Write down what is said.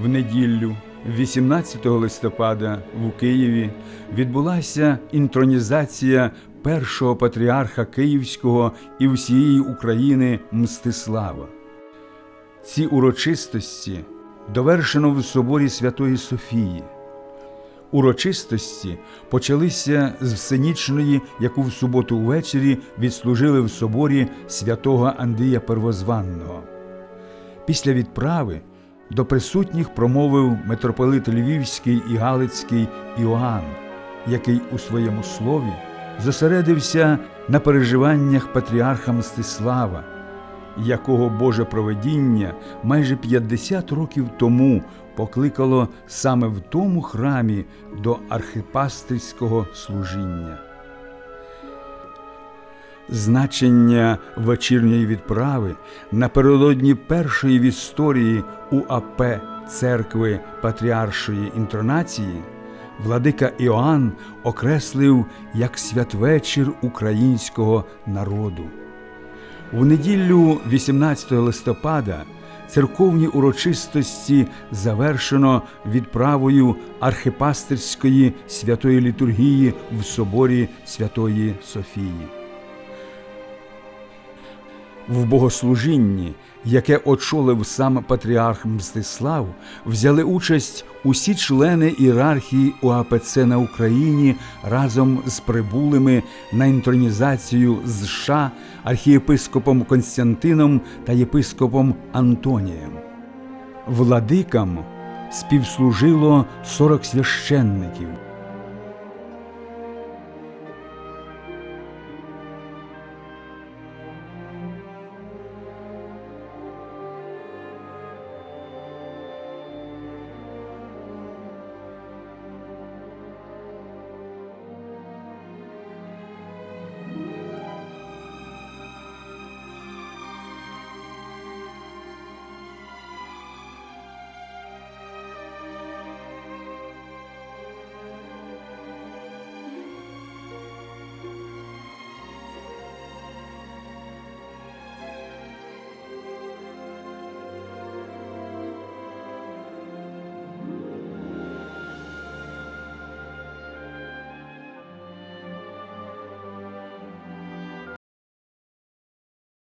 В неділю, 18 листопада, в Києві відбулася інтронізація першого патріарха Київського і всієї України Мстислава. Ці урочистості довершено в соборі Святої Софії. Урочистості почалися з всенічної, яку в суботу ввечері відслужили в соборі святого Андрія Первозванного. Після відправи до присутніх промовив митрополит Львівський і Галицький Іоанн, який у своєму слові зосередився на переживаннях патріарха Мстислава, якого Боже проведіння майже 50 років тому покликало саме в тому храмі до архипастерського служіння. Значення вечірньої відправи напередодні першої в історії УАП церкви Патріаршої інтронації владика Іоанн окреслив як святвечір українського народу. У неділю 18 листопада церковні урочистості завершено відправою архипастерської святої літургії в соборі Святої Софії. В богослужінні, яке очолив сам патріарх Мстислав, взяли участь усі члени ієрархії УАПЦ на Україні разом з прибулими на інтронізацію з США архієпископом Константином та єпископом Антонієм. Владикам співслужило 40 священників.